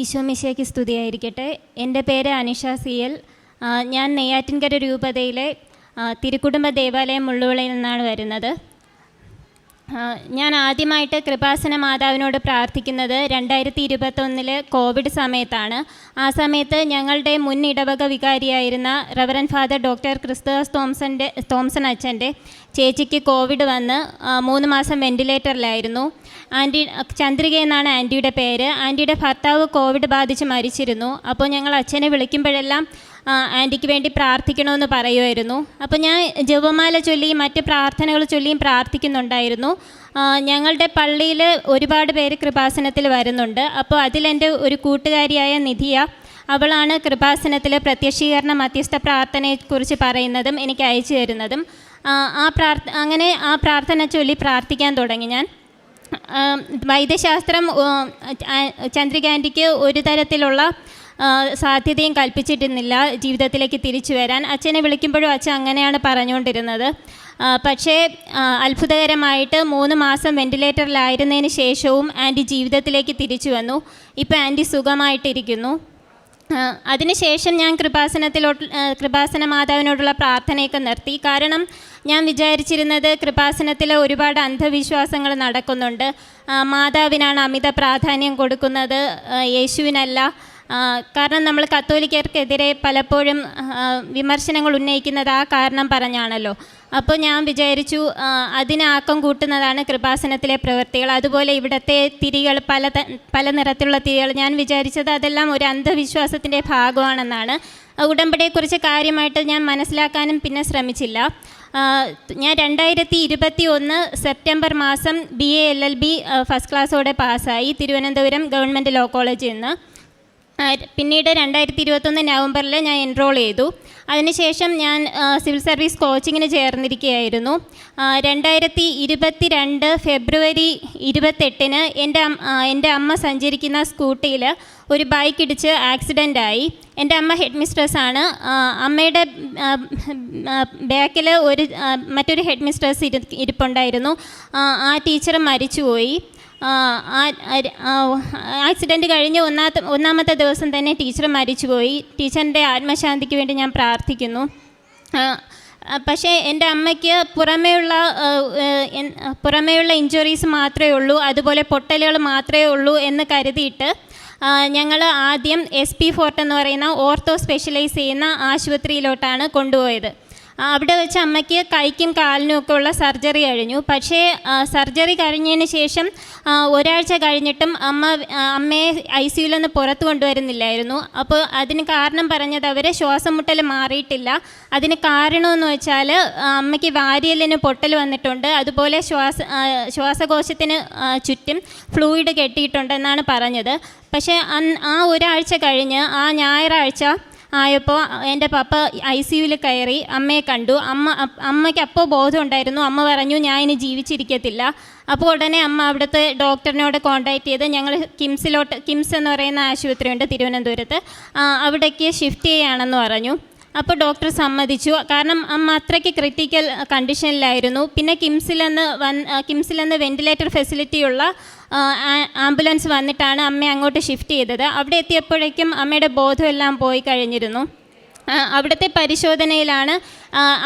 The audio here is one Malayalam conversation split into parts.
ഈശോ മിശയ്ക്ക് സ്തുതിയായിരിക്കട്ടെ. എന്റെ പേര് അനിഷ സി എൽ. ഞാൻ നെയ്യാറ്റിൻകര രൂപതയിലെ തിരുക്കുടുംബ ദേവാലയം മുള്ളുവിളയിൽ നിന്നാണ് വരുന്നത്. ഞാൻ ആദ്യമായിട്ട് കൃപാസന മാതാവിനോട് പ്രാർത്ഥിക്കുന്നത് രണ്ടായിരത്തി ഇരുപത്തൊന്നിൽ കോവിഡ് സമയത്താണ്. ആ സമയത്ത് ഞങ്ങളുടെ മുൻ ഇടവക വികാരിയായിരുന്ന റവറൻ ഫാദർ ഡോക്ടർ ക്രിസ്തുദാസ് തോംസന്റെ തോംസൺ അച്ഛന്റെ ചേച്ചിക്ക് കോവിഡ് വന്ന് മൂന്ന് മാസം വെന്റിലേറ്ററിലായിരുന്നു ആന്റി ചന്ദ്രിക എന്നാണ് ആന്റിയുടെ പേര്. ആന്റിയുടെ ഭർത്താവ് കോവിഡ് ബാധിച്ച് മരിച്ചിരുന്നു. അപ്പോൾ ഞങ്ങൾ അച്ഛനെ വിളിക്കുമ്പോഴെല്ലാം ആന്റിക്ക് വേണ്ടി പ്രാർത്ഥിക്കണമെന്ന് പറയുമായിരുന്നു അപ്പോൾ ഞാൻ ജപമാല ചൊല്ലിയും മറ്റ് പ്രാർത്ഥനകൾ ചൊല്ലിയും പ്രാർത്ഥിക്കുന്നുണ്ടായിരുന്നു. ഞങ്ങളുടെ പള്ളിയിൽ ഒരുപാട് പേര് കൃപാസനത്തിൽ വരുന്നുണ്ട്. അപ്പോൾ അതിലെന്റെ ഒരു കൂട്ടുകാരിയായ നിധിയ അവളാണ് കൃപാസനത്തിലെ പ്രത്യക്ഷീകരണ മധ്യസ്ഥ പ്രാർത്ഥനയെക്കുറിച്ച് പറയുന്നതും എനിക്ക് അയച്ചു തരുന്നതും. ആ, പ്രാർത്ഥ അങ്ങനെ ആ പ്രാർത്ഥന ചൊല്ലി പ്രാർത്ഥിക്കാൻ തുടങ്ങി ഞാൻ. വൈദ്യശാസ്ത്രം ഉം, ആ- ചന്ദ്രിക ആന്റിക്ക് ഒരു തരത്തിലുള്ള സാധ്യതയും കൽപ്പിച്ചിട്ടുന്നില്ല ജീവിതത്തിലേക്ക് തിരിച്ചു വരാൻ. അച്ഛനെ വിളിക്കുമ്പോഴും അച്ഛൻ അങ്ങനെയാണ് പറഞ്ഞുകൊണ്ടിരുന്നത്. പക്ഷേ അത്ഭുതകരമായിട്ട് മൂന്ന് മാസം വെന്റിലേറ്ററിലായിരുന്നതിന് ശേഷവും ആന്റി ജീവിതത്തിലേക്ക് തിരിച്ചു വന്നു. ഇപ്പോൾ ആന്റി സുഖമായിട്ടിരിക്കുന്നു. അതിനുശേഷം ഞാൻ കൃപാസനത്തിലോട്ട് കൃപാസന മാതാവിനോടുള്ള പ്രാർത്ഥനയൊക്കെ നിർത്തി. കാരണം ഞാൻ വിചാരിച്ചിരുന്നത് കൃപാസനത്തിൽ ഒരുപാട് അന്ധവിശ്വാസങ്ങൾ നടക്കുന്നുണ്ട്. മാതാവിനാണ് അമിത പ്രാധാന്യം കൊടുക്കുന്നത്. യേശുവിനല്ല. കാരണം നമ്മൾ കത്തോലിക്കർക്കെതിരെ പലപ്പോഴും വിമർശനങ്ങൾ ഉന്നയിക്കുന്നത് ആ കാരണം പറഞ്ഞാണല്ലോ. അപ്പോൾ ഞാൻ വിചാരിച്ചു അതിനാക്കം കൂട്ടുന്നതാണ് കൃപാസനത്തിലെ പ്രവൃത്തികൾ. അതുപോലെ ഇവിടുത്തെ തിരികൾ പല പല നിറത്തിലുള്ള തിരികൾ ഞാൻ വിചാരിച്ചത് അതെല്ലാം ഒരു അന്ധവിശ്വാസത്തിന്റെ ഭാഗമാണെന്നാണ്. ഉടമ്പടിയെക്കുറിച്ച് കാര്യമായിട്ട് ഞാൻ മനസ്സിലാക്കാനും പിന്നെ ശ്രമിച്ചില്ല. ഞാൻ രണ്ടായിരത്തി ഇരുപത്തി ഒന്ന് സെപ്റ്റംബർ മാസം B A L L B first ക്ലാസ്സോടെ പാസ്സായി തിരുവനന്തപുരം ഗവൺമെന്റ് ലോ കോളേജിൽ നിന്ന്. പിന്നീട് രണ്ടായിരത്തി ഇരുപത്തൊന്ന് നവംബറിൽ ഞാൻ എൻറോൾ ചെയ്തു. അതിനുശേഷം ഞാൻ സിവിൽ സർവീസ് കോച്ചിങ്ങിന് ചേർന്നിരിക്കുകയായിരുന്നു. രണ്ടായിരത്തി ഇരുപത്തി രണ്ട് ഫെബ്രുവരി ഇരുപത്തെട്ടിന് എന്റെ എന്റെ അമ്മ സഞ്ചരിക്കുന്ന സ്കൂട്ടിയിൽ ഒരു ബൈക്ക് ഇടിച്ച് ആക്സിഡന്റ് ആയി. എന്റെ അമ്മ ഹെഡ് മിസ്ട്രസ് ആണ്. അമ്മയുടെ ബാക്കിൽ ഒരു മറ്റൊരു ഹെഡ് മിസ്ട്രസ് ഇരി ഇരിപ്പുണ്ടായിരുന്നു. ആ, ടീച്ചർ മരിച്ചുപോയി. ആക്സിഡന്റ് കഴിഞ്ഞ് ഒന്നാമത്തെ ഒന്നാമത്തെ ദിവസം തന്നെ ടീച്ചർ മരിച്ചുപോയി. ടീച്ചറിന്റെ ആത്മശാന്തിക്ക് വേണ്ടി ഞാൻ പ്രാർത്ഥിക്കുന്നു. പക്ഷേ എന്റെ അമ്മയ്ക്ക് പുറമേയുള്ള പുറമേയുള്ള ഇഞ്ചുറീസ് മാത്രമേ ഉള്ളൂ അതുപോലെ പൊട്ടലുകൾ മാത്രമേ ഉള്ളൂ എന്ന് കരുതിയിട്ട് ഞങ്ങൾ ആദ്യം എസ് പി ഫോർട്ട് എന്ന് പറയുന്ന ഓർത്തോ സ്പെഷ്യലൈസ് ചെയ്യുന്ന ആശുപത്രിയിലോട്ടാണ് കൊണ്ടുപോയത്. അവിടെ വെച്ച് അമ്മയ്ക്ക് കൈക്കും കാലിനും ഒക്കെ ഉള്ള സർജറി കഴിഞ്ഞു. പക്ഷേ സർജറി കഴിഞ്ഞതിന് ശേഷം ഒരാഴ്ച കഴിഞ്ഞിട്ടും അമ്മ അമ്മയെ ഐ സിയുയിൽ നിന്ന് പുറത്ത് കൊണ്ടുവരുന്നില്ലായിരുന്നു. അപ്പോൾ അതിന് കാരണം പറഞ്ഞത് അവർ ശ്വാസം മുട്ടൽ മാറിയിട്ടില്ല. അതിന് കാരണമെന്ന് വെച്ചാൽ അമ്മയ്ക്ക് വാരിയലിന് പൊട്ടൽ വന്നിട്ടുണ്ട്. അതുപോലെ ശ്വാസ ശ്വാസകോശത്തിന് ചുറ്റും ഫ്ലൂയിഡ് കെട്ടിയിട്ടുണ്ടെന്നാണ് പറഞ്ഞത്. പക്ഷേ ആ ഒരാഴ്ച കഴിഞ്ഞ് ആ ഞായറാഴ്ച ആയപ്പോൾ എന്റെ പപ്പ ഐ സിയുവിൽ കയറി അമ്മയെ കണ്ടു. അമ്മ അമ്മയ്ക്ക് അപ്പോൾ ബോധം ഉണ്ടായിരുന്നു അമ്മ പറഞ്ഞു ഞാൻ ഇനി ജീവിച്ചിരിക്കത്തില്ല. അപ്പോൾ ഉടനെ അമ്മ അവിടുത്തെ ഡോക്ടറിനോട് കോൺടാക്ട് ചെയ്ത് ഞങ്ങൾ കിംസിലോട്ട് കിംസ് എന്ന് പറയുന്ന ആശുപത്രിയുണ്ട് തിരുവനന്തപുരത്ത് അവിടേക്ക് ഷിഫ്റ്റ് ചെയ്യുകയാണെന്ന് പറഞ്ഞു. അപ്പോൾ ഡോക്ടർ സമ്മതിച്ചു. കാരണം അമ്മ അത്രയ്ക്ക് ക്രിട്ടിക്കൽ കണ്ടീഷനിലായിരുന്നു പിന്നെ കിംസിലെന്ന് വൻ കിംസിലെന്ന് വെന്റിലേറ്റർ ഫെസിലിറ്റിയുള്ള ആംബുലൻസ് വന്നിട്ടാണ് അമ്മ അങ്ങോട്ട് ഷിഫ്റ്റ് ചെയ്തത്. അവിടെ എത്തിയപ്പോഴേക്കും അമ്മയുടെ ബോധമെല്ലാം പോയി കഴിഞ്ഞിരുന്നു. അവിടുത്തെ പരിശോധനയിലാണ്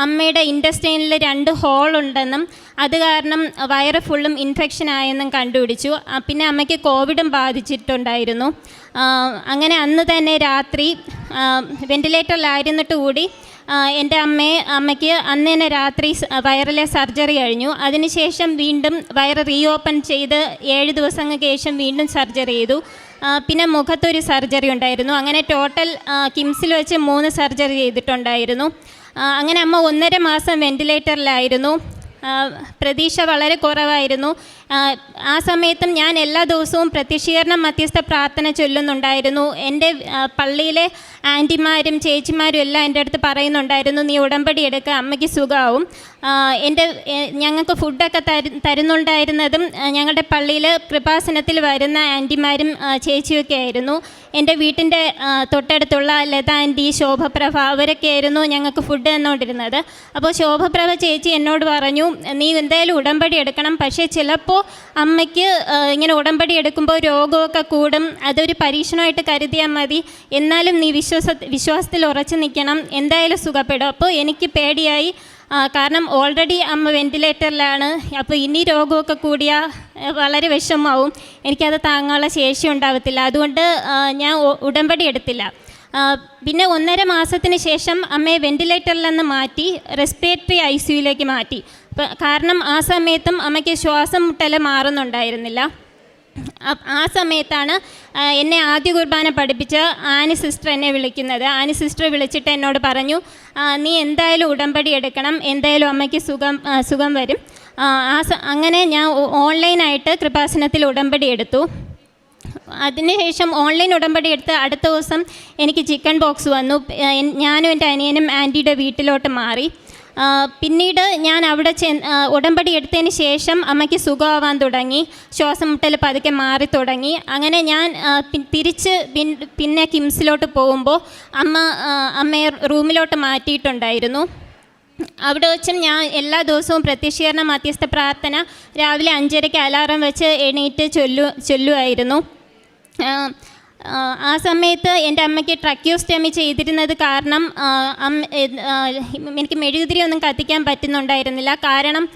അമ്മയുടെ ഇൻഡസ്റ്റൈനിൽ രണ്ട് ഹോൾ ഉണ്ടെന്നും അത് കാരണം വയറ് ഫുള്ളും ഇൻഫെക്ഷൻ ആയെന്നും കണ്ടുപിടിച്ചു. പിന്നെ അമ്മയ്ക്ക് കോവിഡും ബാധിച്ചിട്ടുണ്ടായിരുന്നു. അങ്ങനെ അന്ന് തന്നെ രാത്രി വെന്റിലേറ്ററിലായിരുന്നിട്ട് കൂടി എന്റെ അമ്മയെ അമ്മയ്ക്ക് അന്ന് തന്നെ രാത്രി വയറിലെ സർജറി കഴിഞ്ഞു. അതിനുശേഷം വീണ്ടും വയറ് റീഓപ്പൺ ചെയ്ത് ഏഴ് ദിവസങ്ങൾക്ക് ശേഷം വീണ്ടും സർജറി ചെയ്തു. പിന്നെ മുഖത്തൊരു സർജറി ഉണ്ടായിരുന്നു. അങ്ങനെ ടോട്ടൽ കിംസിൽ വെച്ച് മൂന്ന് സർജറി ചെയ്തിട്ടുണ്ടായിരുന്നു. അങ്ങനെ അമ്മ ഒന്നര മാസം വെന്റിലേറ്ററിലായിരുന്നു പ്രതീക്ഷ വളരെ കുറവായിരുന്നു. ആ, സമയത്തും ഞാൻ എല്ലാ ദിവസവും പ്രത്യക്ഷീകരണം മധ്യസ്ഥ പ്രാർത്ഥന ചൊല്ലുന്നുണ്ടായിരുന്നു. എന്റെ പള്ളിയിലെ ആന്റിമാരും ചേച്ചിമാരും എല്ലാം എന്റെ അടുത്ത് പറയുന്നുണ്ടായിരുന്നു നീ ഉടമ്പടി എടുക്കുക അമ്മയ്ക്ക് സുഖമാവും എന്റെ ഞങ്ങൾക്ക് ഫുഡൊക്കെ തരു തരുന്നുണ്ടായിരുന്നതും ഞങ്ങളുടെ പള്ളിയിൽ കൃപാസനത്തിൽ വരുന്ന ആന്റിമാരും ചേച്ചിയൊക്കെ ആയിരുന്നു. എന്റെ വീട്ടിന്റെ തൊട്ടടുത്തുള്ള ലത ആന്റി ശോഭപ്രഭ അവരൊക്കെ ആയിരുന്നു ഞങ്ങൾക്ക് ഫുഡ് തന്നുകൊണ്ടിരുന്നത്. അപ്പോൾ ശോഭപ്രഭ ചേച്ചി എന്നോട് പറഞ്ഞു നീ എന്തായാലും ഉടമ്പടി എടുക്കണം. പക്ഷേ ചിലപ്പോൾ അമ്മയ്ക്ക് ഇങ്ങനെ ഉടമ്പടി എടുക്കുമ്പോൾ രോഗമൊക്കെ കൂടും. അതൊരു പരീക്ഷണമായിട്ട് കരുതിയാൽ മതി. എന്നാലും നീ വിശ്വാസ വിശ്വാസത്തിൽ ഉറച്ചു നിൽക്കണം. എന്തായാലും സുഖപ്പെടും. അപ്പോൾ എനിക്ക് പേടിയായി കാരണം ഓൾറെഡി അമ്മ വെന്റിലേറ്ററിലാണ് അപ്പോൾ ഇനി രോഗമൊക്കെ കൂടിയാൽ വളരെ വിഷമാവും എനിക്കത് താങ്ങാനുള്ള ശേഷി ഉണ്ടാവത്തില്ല. അതുകൊണ്ട് ഞാൻ ഉടമ്പടി എടുത്തില്ല. പിന്നെ ഒന്നര മാസത്തിന് ശേഷം അമ്മയെ വെന്റിലേറ്ററിൽ നിന്ന് മാറ്റി റെസ്പിറേറ്ററി ഐ സിയുയിലേക്ക് മാറ്റി. കാരണം ആ സമയത്തും അമ്മയ്ക്ക് ശ്വാസം മുട്ടൽ മാറുന്നുണ്ടായിരുന്നില്ല. ആ സമയത്താണ് എന്നെ ആദ്യ കുർബാന പഠിപ്പിച്ച ആനി സിസ്റ്റർ എന്നെ വിളിക്കുന്നത്. ആനി സിസ്റ്റർ വിളിച്ചിട്ട് എന്നോട് പറഞ്ഞു നീ എന്തായാലും ഉടമ്പടി എടുക്കണം എന്തായാലും അമ്മയ്ക്ക് സുഖം സുഖം വരും. ആ, അങ്ങനെ ഞാൻ ഓൺലൈനായിട്ട് കൃപാസനത്തിൽ ഉടമ്പടി എടുത്തു. അതിനുശേഷം ഓൺലൈൻ ഉടമ്പടി എടുത്ത് അടുത്ത ദിവസം എനിക്ക് ചിക്കൻ ബോക്സ് വന്നു. ഞാനും എന്റെ അനിയനും ആന്റിയുടെ വീട്ടിലോട്ട് മാറി. പിന്നീട് ഞാൻ അവിടെ ചെ ഉടമ്പടി എടുത്തതിന് ശേഷം അമ്മയ്ക്ക് സുഖമാവാൻ തുടങ്ങി. ശ്വാസം മുട്ടൽ പതുക്കെ മാറി തുടങ്ങി. അങ്ങനെ ഞാൻ തിരിച്ച് പിന്നെ കിംസിലോട്ട് പോകുമ്പോൾ അമ്മ അമ്മയെ റൂമിലോട്ട് മാറ്റിയിട്ടുണ്ടായിരുന്നു. അവിടെ വെച്ചും ഞാൻ എല്ലാ ദിവസവും പ്രത്യക്ഷീകരണ മധ്യസ്ഥ പ്രാർത്ഥന രാവിലെ അഞ്ചരയ്ക്ക് അലാറം വെച്ച് എണീറ്റ് ചൊല്ലു ചൊല്ലുമായിരുന്നു. ആ, സമയത്ത് എന്റെ അമ്മയ്ക്ക് ട്രക്യോസ്റ്റമി ചെയ്തിരുന്നത് കാരണം എനിക്ക് മെഴുകുതിരി ഒന്നും കത്തിക്കാൻ പറ്റുന്നുണ്ടായിരുന്നില്ല. കാരണം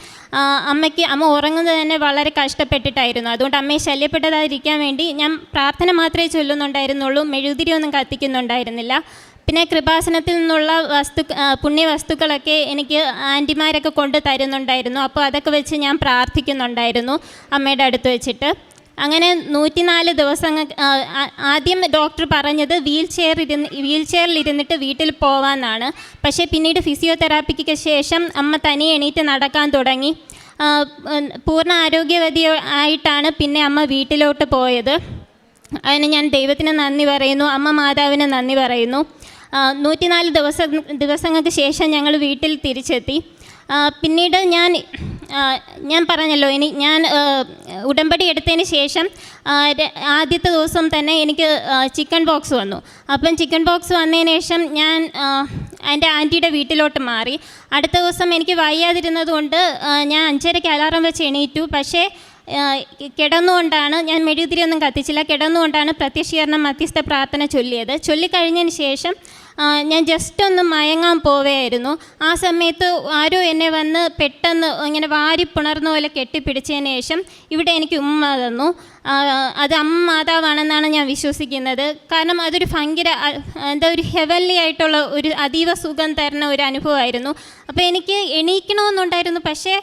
അമ്മയ്ക്ക് അമ്മ ഉറങ്ങുന്നത് തന്നെ വളരെ കഷ്ടപ്പെട്ടിട്ടായിരുന്നു. അതുകൊണ്ട് അമ്മയെ ശല്യപ്പെട്ടതായിരിക്കാൻ വേണ്ടി ഞാൻ പ്രാർത്ഥന മാത്രമേ ചൊല്ലുന്നുണ്ടായിരുന്നുള്ളൂ. മെഴുകുതിരി ഒന്നും കത്തിക്കുന്നുണ്ടായിരുന്നില്ല. പിന്നെ കൃപാസനത്തിൽ നിന്നുള്ള വസ്തു പുണ്യ വസ്തുക്കളൊക്കെ എനിക്ക് ആന്റിമാരൊക്കെ കൊണ്ട് തരുന്നുണ്ടായിരുന്നു അപ്പോൾ അതൊക്കെ വെച്ച് ഞാൻ പ്രാർത്ഥിക്കുന്നുണ്ടായിരുന്നു അമ്മയുടെ അടുത്ത് വെച്ചിട്ട്. അങ്ങനെ നൂറ്റിനാല് ദിവസങ്ങൾ ആദ്യം ഡോക്ടർ പറഞ്ഞത് വീൽ ചെയർ ഇരുന്ന് വീൽ ചെയറിൽ ഇരുന്നിട്ട് വീട്ടിൽ പോവാന്നാണ്. പക്ഷേ പിന്നീട് ഫിസിയോതെറാപ്പിക്ക് ശേഷം അമ്മ തനി എണീറ്റ് നടക്കാൻ തുടങ്ങി. പൂർണ ആരോഗ്യവതി ആയിട്ടാണ് പിന്നെ അമ്മ വീട്ടിലോട്ട് പോയത്. അതിന് ഞാൻ ദൈവത്തിന് നന്ദി പറയുന്നു. അമ്മ മാതാവിന് നന്ദി പറയുന്നു. നൂറ്റിനാല് ദിവസം ദിവസങ്ങൾക്ക് ശേഷം ഞങ്ങൾ വീട്ടിൽ തിരിച്ചെത്തി. പിന്നീട് ഞാൻ ഞാൻ പറഞ്ഞല്ലോ ഇനി ഞാൻ ഉടമ്പടി എടുത്തതിന് ശേഷം ആദ്യത്തെ ദിവസം തന്നെ എനിക്ക് ചിക്കൻ ബോക്സ് വന്നു. അപ്പം ചിക്കൻ ബോക്സ് വന്നതിന് ശേഷം ഞാൻ എന്റെ ആന്റിയുടെ വീട്ടിലോട്ട് മാറി. അടുത്ത ദിവസം എനിക്ക് വയ്യാതിരുന്നത് കൊണ്ട് ഞാൻ അഞ്ചരയ്ക്ക് അലാറം വെച്ച് എണീറ്റു. പക്ഷേ കിടന്നുകൊണ്ടാണ് ഞാൻ മെഴുകുതിരിയൊന്നും കത്തിച്ചില്ല. കിടന്നുകൊണ്ടാണ് പ്രത്യക്ഷീകരണം മധ്യസ്ഥ പ്രാർത്ഥന ചൊല്ലിയത്. ചൊല്ലിക്കഴിഞ്ഞതിന് ശേഷം ഞാൻ ജസ്റ്റ് ഒന്ന് മയങ്ങാൻ പോവുകയായിരുന്നു. ആ സമയത്ത് ആരോ എന്നെ വന്ന് പെട്ടെന്ന് ഇങ്ങനെ വാരി പുണർന്ന പോലെ കെട്ടിപ്പിടിച്ചതിന് ശേഷം ഇവിടെ എനിക്ക് ഉമ്മ തന്നു. അത് അമ്മ മാതാവാണെന്നാണ് ഞാൻ വിശ്വസിക്കുന്നത്. കാരണം അതൊരു ഭയങ്കര എന്താ ഒരു ഹെവൻലി ആയിട്ടുള്ള ഒരു അതീവ സുഖം തരുന്ന ഒരു അനുഭവമായിരുന്നു. അപ്പോൾ എനിക്ക് എണീക്കണമെന്നുണ്ടായിരുന്നു. പക്ഷേ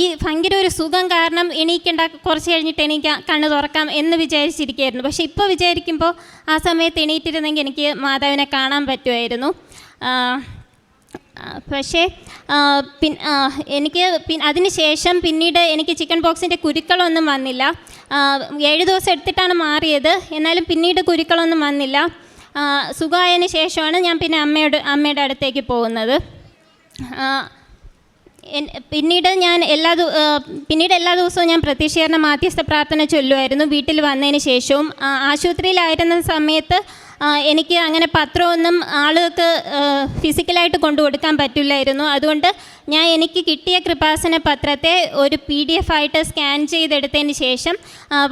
ഈ ഭയങ്കര ഒരു സുഖം കാരണം എണീക്കേണ്ട കുറച്ച് കഴിഞ്ഞിട്ട് എണീക്കാം കണ്ണ് തുറക്കാം എന്ന് വിചാരിച്ചിരിക്കുകയായിരുന്നു. പക്ഷേ ഇപ്പോൾ വിചാരിക്കുമ്പോൾ ആ സമയത്ത് എണീറ്റിരുന്നെങ്കിൽ എനിക്ക് മാതാവിനെ കാണാൻ പറ്റുമായിരുന്നു. പക്ഷേ പിൻ എനിക്ക് പിൻ അതിന് ശേഷം പിന്നീട് എനിക്ക് ചിക്കൻ ബോക്സിന്റെ കുരുക്കളൊന്നും വന്നില്ല. ഏഴ് ദിവസം എടുത്തിട്ടാണ് മാറിയത്. എന്നാലും പിന്നീട് കുരുക്കളൊന്നും വന്നില്ല. സുഖമായതിന് ശേഷമാണ് ഞാൻ പിന്നെ അമ്മയോട് അമ്മയുടെ അടുത്തേക്ക് പോകുന്നത്. പിന്നീട് ഞാൻ എല്ലാ പിന്നീട് എല്ലാ ദിവസവും ഞാൻ പ്രത്യക്ഷീകരണ മാധ്യസ്ഥ പ്രാർത്ഥന ചൊല്ലുമായിരുന്നു. വീട്ടിൽ വന്നതിന് ശേഷവും ആശുപത്രിയിലായിരുന്ന സമയത്ത് എനിക്ക് അങ്ങനെ പത്രമൊന്നും ആളുകൾക്ക് ഫിസിക്കലായിട്ട് കൊണ്ടു കൊടുക്കാൻ പറ്റില്ലായിരുന്നു. അതുകൊണ്ട് ഞാൻ എനിക്ക് കിട്ടിയ കൃപാസന പത്രത്തെ ഒരു പി ഡി എഫ് ആയിട്ട് സ്കാൻ ചെയ്തെടുത്തതിന് ശേഷം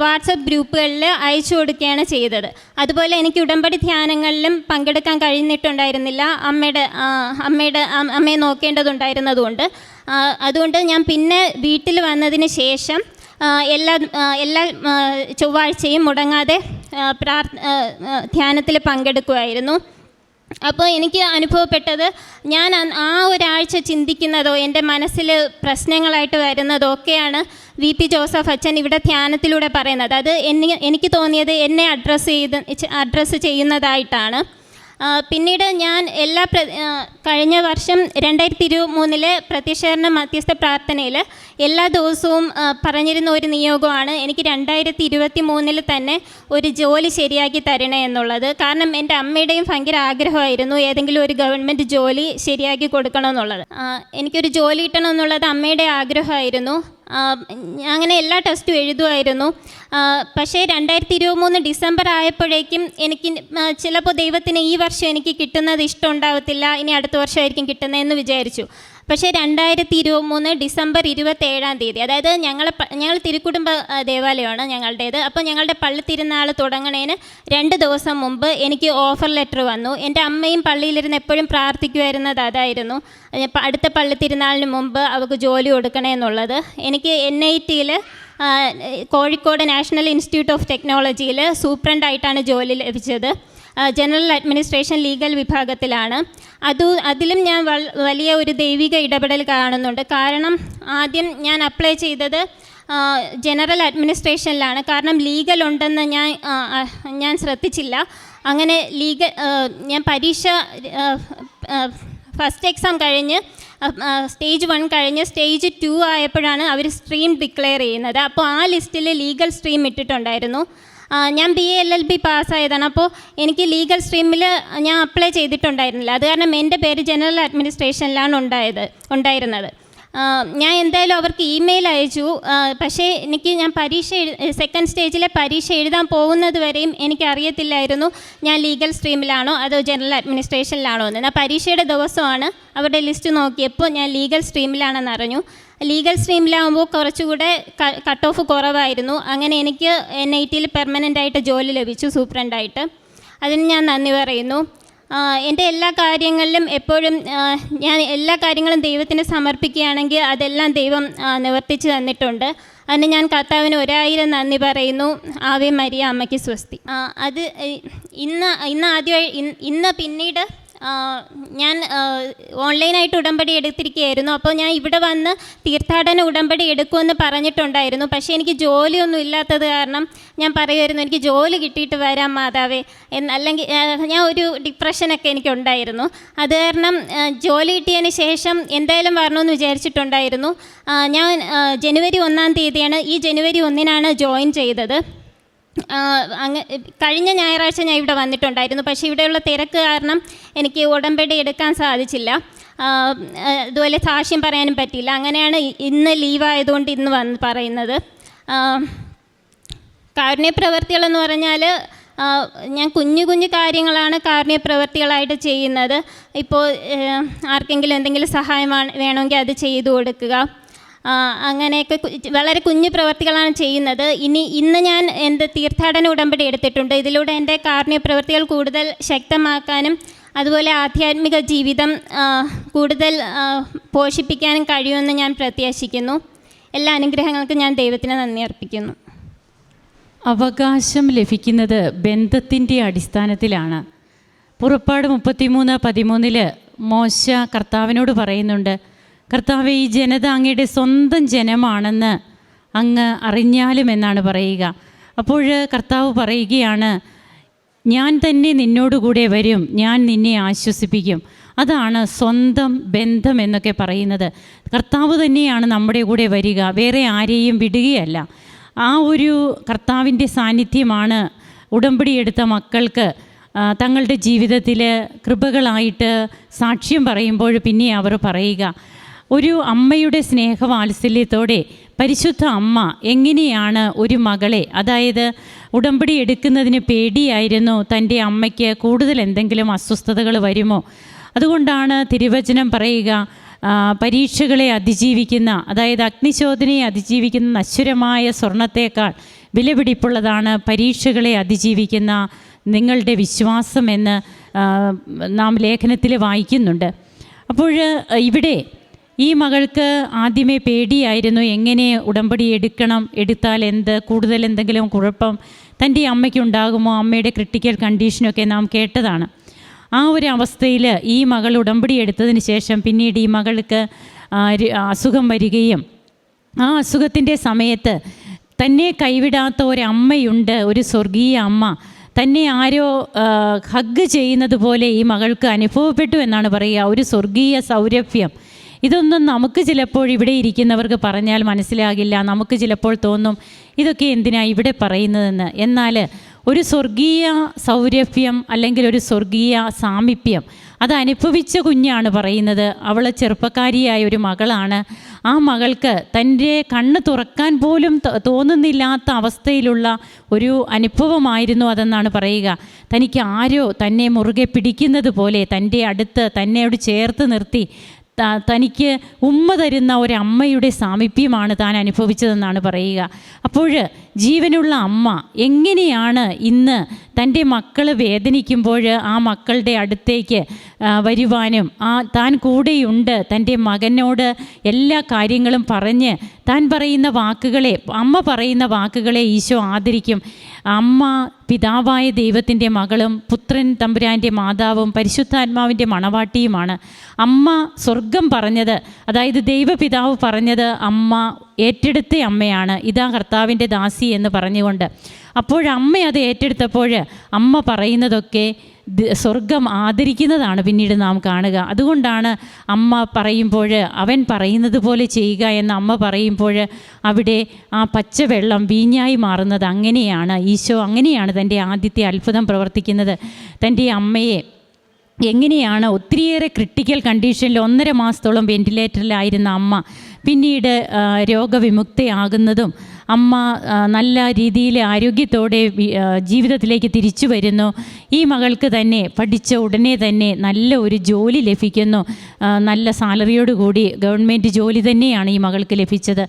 വാട്സപ്പ് ഗ്രൂപ്പുകളിൽ അയച്ചു കൊടുക്കുകയാണ് ചെയ്തത്. അതുപോലെ എനിക്ക് ഉടമ്പടി ധ്യാനങ്ങളിലും പങ്കെടുക്കാൻ കഴിഞ്ഞിട്ടുണ്ടായിരുന്നില്ല. അമ്മയുടെ അമ്മയുടെ അമ്മയെ നോക്കേണ്ടതുണ്ടായിരുന്നതുകൊണ്ട് അതുകൊണ്ട് ഞാൻ പിന്നെ വീട്ടിൽ വന്നതിന് ശേഷം എല്ലാ എല്ലാ ചൊവ്വാഴ്ചയും മുടങ്ങാതെ പ്രാർ ധ്യാനത്തിൽ പങ്കെടുക്കുമായിരുന്നു അപ്പോൾ എനിക്ക് അനുഭവപ്പെട്ടത് ഞാൻ ആ ഒരാഴ്ച ചിന്തിക്കുന്നതോ എന്റെ മനസ്സിൽ പ്രശ്നങ്ങളായിട്ട് വരുന്നതോ ഒക്കെയാണ് വി പി ജോസഫ് അച്ഛൻ ഇവിടെ ധ്യാനത്തിലൂടെ പറയുന്നത്. അത് എനിക്ക് തോന്നിയത് എന്നെ അഡ്രസ്സ് ചെയ്ത് അഡ്രസ്സ് ചെയ്യുന്നതായിട്ടാണ്. പിന്നീട് ഞാൻ എല്ലാ കഴിഞ്ഞ വർഷം രണ്ടായിരത്തി ഇരുപത്തി മൂന്നിലെ പ്രത്യക്ഷീകരണ മധ്യസ്ഥ പ്രാർത്ഥനയിൽ എല്ലാ ദിവസവും പറഞ്ഞിരുന്ന ഒരു നിയോഗമാണ് എനിക്ക് രണ്ടായിരത്തി ഇരുപത്തി മൂന്നിൽ തന്നെ ഒരു ജോലി ശരിയാക്കി തരണേ എന്നുള്ളത്. കാരണം എന്റെ അമ്മയുടെയും ഭയങ്കര ആഗ്രഹമായിരുന്നു ഏതെങ്കിലും ഒരു ഗവൺമെന്റ് ജോലി ശരിയാക്കി കൊടുക്കണമെന്നുള്ളത്. എനിക്കൊരു ജോലി കിട്ടണം എന്നുള്ളത് അമ്മയുടെ ആഗ്രഹമായിരുന്നു. അങ്ങനെ എല്ലാ ടെസ്റ്റും എഴുതുമായിരുന്നു. പക്ഷേ രണ്ടായിരത്തി ഇരുപത്തി മൂന്ന് ഡിസംബർ ആയപ്പോഴേക്കും എനിക്ക് ചിലപ്പോൾ ദൈവത്തിന് ഈ വർഷം എനിക്ക് കിട്ടുന്നത് ഇഷ്ടമുണ്ടാവത്തില്ല ഇനി അടുത്ത വർഷമായിരിക്കും കിട്ടുന്നതെന്ന് വിചാരിച്ചു. പക്ഷേ രണ്ടായിരത്തി ഇരുപത്തി മൂന്ന് ഡിസംബർ ഇരുപത്തി ഏഴാം തീയതി അതായത് ഞങ്ങളെ ഞങ്ങൾ തിരുക്കുടുംബ ദേവാലയമാണ് ഞങ്ങളുടേത്. അപ്പോൾ ഞങ്ങളുടെ പള്ളി തിരുനാൾ തുടങ്ങണേന് രണ്ട് ദിവസം മുമ്പ് എനിക്ക് ഓഫർ ലെറ്റർ വന്നു. എന്റെ അമ്മയും പള്ളിയിലിരുന്ന് എപ്പോഴും പ്രാർത്ഥിക്കുമായിരുന്നത് അതായിരുന്നു. അത് അടുത്ത പള്ളി തിരുനാളിന് മുമ്പ് അവൾക്ക് ജോലി കൊടുക്കണേ എന്നുള്ളത്. എനിക്ക് എൻ ഐ ടിയിൽ കോഴിക്കോട് നാഷണൽ ഇൻസ്റ്റിറ്റ്യൂട്ട് ഓഫ് ടെക്നോളജിയിൽ സൂപ്രണ്ടായിട്ടാണ് ജോലി ലഭിച്ചത്. ജനറൽ അഡ്മിനിസ്ട്രേഷൻ ലീഗൽ വിഭാഗത്തിലാണ്. അത് അതിലും ഞാൻ വലിയ ഒരു ദൈവിക ഇടപെടൽ കാണുന്നുണ്ട്. കാരണം ആദ്യം ഞാൻ അപ്ലൈ ചെയ്തത് ജനറൽ അഡ്മിനിസ്ട്രേഷനിലാണ്. കാരണം ലീഗൽ ഉണ്ടെന്ന് ഞാൻ ഞാൻ ശ്രദ്ധിച്ചില്ല. അങ്ങനെ ലീഗൽ ഞാൻ പരീക്ഷ ഫസ്റ്റ് എക്സാം കഴിഞ്ഞ് സ്റ്റേജ് വൺ കഴിഞ്ഞ് സ്റ്റേജ് ടു ആയപ്പോഴാണ് അവർ സ്ട്രീം ഡിക്ലെയർ ചെയ്യുന്നത്. അപ്പോൾ ആ ലിസ്റ്റിൽ ലീഗൽ സ്ട്രീം ഇട്ടിട്ടുണ്ടായിരുന്നു. ഞാൻ B A L L B പാസ്സായതാണ്. അപ്പോൾ എനിക്ക് ലീഗൽ സ്ട്രീമിൽ ഞാൻ അപ്ലൈ ചെയ്തിട്ടുണ്ടായിരുന്നില്ല. അത് കാരണം എന്റെ പേര് ജനറൽ അഡ്മിനിസ്ട്രേഷനിലാണ് ഉണ്ടായത് ഉണ്ടായിരുന്നത്. ഞാൻ എന്തായാലും അവർക്ക് ഇമെയിൽ അയച്ചു. പക്ഷേ എനിക്ക് ഞാൻ പരീക്ഷ സെക്കൻഡ് സ്റ്റേജിലെ പരീക്ഷ എഴുതാൻ പോകുന്നത് വരെയും എനിക്ക് അറിയത്തില്ലായിരുന്നു. ഞാൻ ലീഗൽ സ്ട്രീമിലാണോ അതോ ജനറൽ അഡ്മിനിസ്ട്രേഷനിലാണോ എന്ന്. എന്നാൽ പരീക്ഷയുടെ ദിവസമാണ് അവരുടെ ലിസ്റ്റ് നോക്കിയപ്പോൾ ഞാൻ ലീഗൽ സ്ട്രീമിലാണെന്ന് അറിഞ്ഞു. ലീഗൽ സ്ട്രീമിലാകുമ്പോൾ കുറച്ചുകൂടെ കട്ട് ഓഫ് കുറവായിരുന്നു. അങ്ങനെ എനിക്ക് എൻ ഐ ടിയിൽ പെർമനന്റ് ആയിട്ട് ജോലി ലഭിച്ചു സൂപ്രണ്ടായിട്ട് അതിന് ഞാൻ നന്ദി പറയുന്നു. എന്റെ എല്ലാ കാര്യങ്ങളിലും എപ്പോഴും ഞാൻ എല്ലാ കാര്യങ്ങളും ദൈവത്തിന് സമർപ്പിക്കുകയാണെങ്കിൽ അതെല്ലാം ദൈവം നിവർത്തിച്ച് തന്നിട്ടുണ്ട്. അതിന് ഞാൻ കർത്താവിന് ഒരായിരം നന്ദി പറയുന്നു. ആവേ മരിയ അമ്മയ്ക്ക് സ്വസ്തി. അത് ഇന്ന് ഇന്ന് ആദ്യമായി ഇന്ന് പിന്നീട് ഞാൻ ഓൺലൈനായിട്ട് ഉടമ്പടി എടുത്തിരിക്കുകയായിരുന്നു. അപ്പോൾ ഞാൻ ഇവിടെ വന്ന് തീർത്ഥാടന ഉടമ്പടി എടുക്കുമെന്ന് പറഞ്ഞിട്ടുണ്ടായിരുന്നു. പക്ഷേ എനിക്ക് ജോലിയൊന്നും ഇല്ലാത്തത് കാരണം ഞാൻ പറയുമായിരുന്നു എനിക്ക് ജോലി കിട്ടിയിട്ട് വരാം മാതാവേ. എന്ന് അല്ലെങ്കിൽ ആ, ഞാൻ ഒരു ഡിപ്രഷനൊക്കെ എനിക്കുണ്ടായിരുന്നു. അത് കാരണം ജോലി കിട്ടിയതിന് ശേഷം എന്തായാലും വരണമെന്ന് വിചാരിച്ചിട്ടുണ്ടായിരുന്നു. ഞാൻ ജനുവരി ഒന്നാം തീയതിയാണ് ഈ ജനുവരി ഒന്നിനാണ് ജോയിൻ ചെയ്തത്. അങ്ങ് കഴിഞ്ഞ ഞായറാഴ്ച ഞാൻ ഇവിടെ വന്നിട്ടുണ്ടായിരുന്നു. പക്ഷേ ഇവിടെയുള്ള തിരക്ക് കാരണം എനിക്ക് ഉടമ്പടി എടുക്കാൻ സാധിച്ചില്ല. അതുപോലെ സാക്ഷ്യം പറയാനും പറ്റിയില്ല. അങ്ങനെയാണ് ഇന്ന് ലീവായതുകൊണ്ട് ഇന്ന് വന്ന് പറയുന്നത്. കാരുണ്യപ്രവർത്തികളെന്ന് പറഞ്ഞാൽ ഞാൻ കുഞ്ഞു കുഞ്ഞു കാര്യങ്ങളാണ് കാരുണ്യപ്രവർത്തികളായിട്ട് ചെയ്യുന്നത്. ഇപ്പോൾ ആർക്കെങ്കിലും എന്തെങ്കിലും സഹായം വേണമെങ്കിൽ അത് ചെയ്തു കൊടുക്കുക. അങ്ങനെയൊക്കെ വളരെ കുഞ്ഞു പ്രവർത്തികളാണ് ചെയ്യുന്നത്. ഇനി ഇന്ന് ഞാൻ എന്റെ തീർത്ഥാടന ഉടമ്പടി എടുത്തിട്ടുണ്ട്. ഇതിലൂടെ എന്റെ കാരുണ്യപ്രവർത്തികൾ കൂടുതൽ ശക്തമാക്കാനും അതുപോലെ ആധ്യാത്മിക ജീവിതം കൂടുതൽ പോഷിപ്പിക്കാനും കഴിയുമെന്ന് ഞാൻ പ്രത്യാശിക്കുന്നു. എല്ലാ അനുഗ്രഹങ്ങൾക്കും ഞാൻ ദൈവത്തിന് നന്ദി അർപ്പിക്കുന്നു. അവകാശം ലഭിക്കുന്നത് ബന്ധത്തിന്റെ അടിസ്ഥാനത്തിലാണ്. പുറപ്പാട് മുപ്പത്തിമൂന്ന് പതിമൂന്നിൽ മോശ കർത്താവിനോട് പറയുന്നുണ്ട് കർത്താവ് ഈ ജനത അങ്ങയുടെ സ്വന്തം ജനമാണെന്ന് അങ്ങ് അറിഞ്ഞാലും എന്നാണ് പറയുക. അപ്പോൾ കർത്താവ് പറയുകയാണ് ഞാൻ തന്നെ നിന്നോടുകൂടെ വരും ഞാൻ നിന്നെ ആശ്വസിപ്പിക്കും. അതാണ് സ്വന്തം ബന്ധം എന്നൊക്കെ പറയുന്നത്. കർത്താവ് തന്നെയാണ് നമ്മുടെ കൂടെ വരിക വേറെ ആരെയും വിടുകയല്ല. ആ ഒരു കർത്താവിന്റെ സാന്നിധ്യമാണ് ഉടമ്പടി എടുത്ത മക്കൾക്ക് തങ്ങളുടെ ജീവിതത്തിൽ കൃപകളായിട്ട് സാക്ഷ്യം പറയുമ്പോൾ പിന്നെ അവർ പറയുക. ഒരു അമ്മയുടെ സ്നേഹവാത്സല്യത്തോടെ പരിശുദ്ധ അമ്മ എങ്ങനെയാണ് ഒരു മകളെ അതായത് ഉടമ്പടി എടുക്കുന്നതിന് പേടിയായിരുന്നു തന്റെ അമ്മയ്ക്ക് കൂടുതൽ എന്തെങ്കിലും അസ്വസ്ഥതകൾ വരുമോ? അതുകൊണ്ടാണ് തിരുവചനം പറയുക പരീക്ഷകളെ അതിജീവിക്കുന്ന അതായത് അഗ്നിശോധനയെ അതിജീവിക്കുന്ന നശ്വരമായ സ്വർണത്തേക്കാൾ വിലപിടിപ്പുള്ളതാണ് പരീക്ഷകളെ അതിജീവിക്കുന്ന നിങ്ങളുടെ വിശ്വാസമെന്ന് നാം ലേഖനത്തിൽ വായിക്കുന്നുണ്ട്. അപ്പോൾ ഇവിടെ ഈ മകൾക്ക് ആദ്യമേ പേടിയായിരുന്നു എങ്ങനെ ഉടമ്പടി എടുക്കണം എടുത്താൽ എന്ത് കൂടുതൽ എന്തെങ്കിലും കുഴപ്പം തന്റെ അമ്മയ്ക്കുണ്ടാകുമോ അമ്മയുടെ ക്രിട്ടിക്കൽ കണ്ടീഷനൊക്കെ നാം കേട്ടതാണ്. ആ ഒരു അവസ്ഥയിൽ ഈ മകൾ ഉടമ്പടി എടുത്തതിന് ശേഷം പിന്നീട് ഈ മകൾക്ക് അസുഖം വരികയും ആ അസുഖത്തിന്റെ സമയത്ത് തന്നെ കൈവിടാത്ത ഒരമ്മയുണ്ട് ഒരു സ്വർഗീയ അമ്മ തന്നെ ആരോ ഹഗ് ചെയ്യുന്നത് പോലെ ഈ മകൾക്ക് അനുഭവപ്പെട്ടു എന്നാണ് പറയുക ഒരു സ്വർഗീയ സൗരഭ്യം. ഇതൊന്നും നമുക്ക് ചിലപ്പോൾ ഇവിടെ ഇരിക്കുന്നവർക്ക് പറഞ്ഞാൽ മനസ്സിലാകില്ല. നമുക്ക് ചിലപ്പോൾ തോന്നും ഇതൊക്കെ എന്തിനാ ഇവിടെ പറയുന്നതെന്ന്? എന്നാൽ ഒരു സ്വർഗീയ സൗരഭ്യം അല്ലെങ്കിൽ ഒരു സ്വർഗീയ സാമീപ്യം അത് അനുഭവിച്ച കുഞ്ഞാണ് പറയുന്നത്. അവൾ ചെറുപ്പക്കാരിയായ ഒരു മകളാണ്. ആ മകൾക്ക് തന്റെ കണ്ണ് തുറക്കാൻ പോലും തോന്നുന്നില്ലാത്ത അവസ്ഥയിലുള്ള ഒരു അനുഭവമായിരുന്നു അതെന്നാണ് പറയുക. തനിക്ക് ആരോ തന്നെ മുറുകെ പിടിക്കുന്നത് പോലെ തന്റെ അടുത്ത് തന്നെയോട് ചേർത്ത് നിർത്തി തനിക്ക് ഉമ്മ തരുന്ന ഒരമ്മയുടെ സാമീപ്യമാണ് താൻ അനുഭവിച്ചതെന്നാണ് പറയുക. അപ്പോൾ ജീവനുള്ള അമ്മ എങ്ങനെയാണ് ഇന്ന് തന്റെ മക്കൾ വേദനിക്കുമ്പോൾ ആ മക്കളുടെ അടുത്തേക്ക് വരുവാനും ആ താൻ കൂടെയുണ്ട് തന്റെ മകനോട് എല്ലാ കാര്യങ്ങളും പറഞ്ഞ് താൻ പറയുന്ന വാക്കുകളെ അമ്മ പറയുന്ന വാക്കുകളെ ഈശോ ആദരിക്കും. അമ്മ പിതാവായ ദൈവത്തിന്റെ മകളും പുത്രൻ തമ്പുരാന്റെ മാതാവും പരിശുദ്ധാത്മാവിന്റെ മണവാട്ടിയുമാണ്. അമ്മ സ്വർഗം പറഞ്ഞത് അതായത് ദൈവപിതാവ് പറഞ്ഞത് അമ്മ ഏറ്റെടുത്ത അമ്മയാണ്. ഇതാ കർത്താവിന്റെ ദാസി എന്ന് പറഞ്ഞുകൊണ്ട്. അപ്പോഴമ്മ അത് ഏറ്റെടുത്തപ്പോൾ അമ്മ പറയുന്നതൊക്കെ സ്വർഗം ആദരിക്കുന്നതാണ് പിന്നീട് നാം കാണുക. അതുകൊണ്ടാണ് അമ്മ പറയുമ്പോൾ അവൻ പറയുന്നത് പോലെ ചെയ്യുക എന്ന് അമ്മ പറയുമ്പോൾ അവിടെ ആ പച്ചവെള്ളം വീഞ്ഞായി മാറുന്നത് അങ്ങനെയാണ്. ഈശോ അങ്ങനെയാണ് തന്റെ ആദ്യത്തെ അത്ഭുതം പ്രവർത്തിക്കുന്നത്. തന്റെ അമ്മയെ എങ്ങനെയാണ് ഒത്തിരിയേറെ ക്രിട്ടിക്കൽ കണ്ടീഷനിൽ ഒന്നര മാസത്തോളം വെന്റിലേറ്ററിലായിരുന്ന അമ്മ പിന്നീട് രോഗവിമുക്തയാകുന്നതും അമ്മ നല്ല രീതിയിൽ ആരോഗ്യത്തോടെ ജീവിതത്തിലേക്ക് തിരിച്ചു വരുന്നു. ഈ മകൾക്ക് തന്നെ പഠിച്ച ഉടനെ തന്നെ നല്ല ഒരു ജോലി ലഭിക്കുന്നു. നല്ല സാലറിയോട് കൂടി ഗവൺമെന്റ് ജോലി തന്നെയാണ് ഈ മകൾക്ക് ലഭിച്ചത്.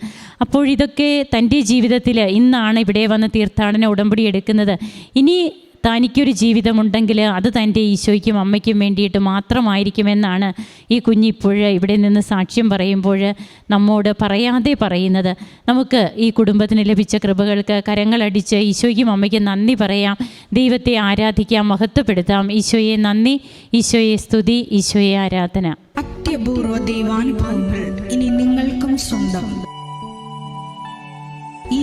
അപ്പോൾ ഇതൊക്കെ തന്റെ ജീവിതത്തിൽ ഇന്നാണ് ഇവിടെ വന്ന് തീർത്ഥാടന ഉടമ്പടി എടുക്കുന്നത്. ഇനി തനിക്കൊരു ജീവിതമുണ്ടെങ്കിൽ അത് തന്റെ ഈശോയ്ക്കും അമ്മയ്ക്കും വേണ്ടിയിട്ട് മാത്രമായിരിക്കുമെന്നാണ് ഈ കുഞ്ഞിപ്പോഴ് ഇവിടെ നിന്ന് സാക്ഷ്യം പറയുമ്പോൾ നമ്മോട് പറയാതെ പറയുന്നത്. നമുക്ക് ഈ കുടുംബത്തിന് ലഭിച്ച കൃപകൾക്ക് കരങ്ങളടിച്ച് ഈശോയ്ക്കും അമ്മയ്ക്കും നന്ദി പറയാം. ദൈവത്തെ ആരാധിക്കാം മഹത്വപ്പെടുത്താം. ഈശോയെ നന്ദി ഈശോയെ സ്തുതി ഈശോയെ ആരാധന. അത്യപൂർവ ദൈവാനുഭവങ്ങൾ ഇനി നിങ്ങൾക്കും സ്വന്തം. ഈ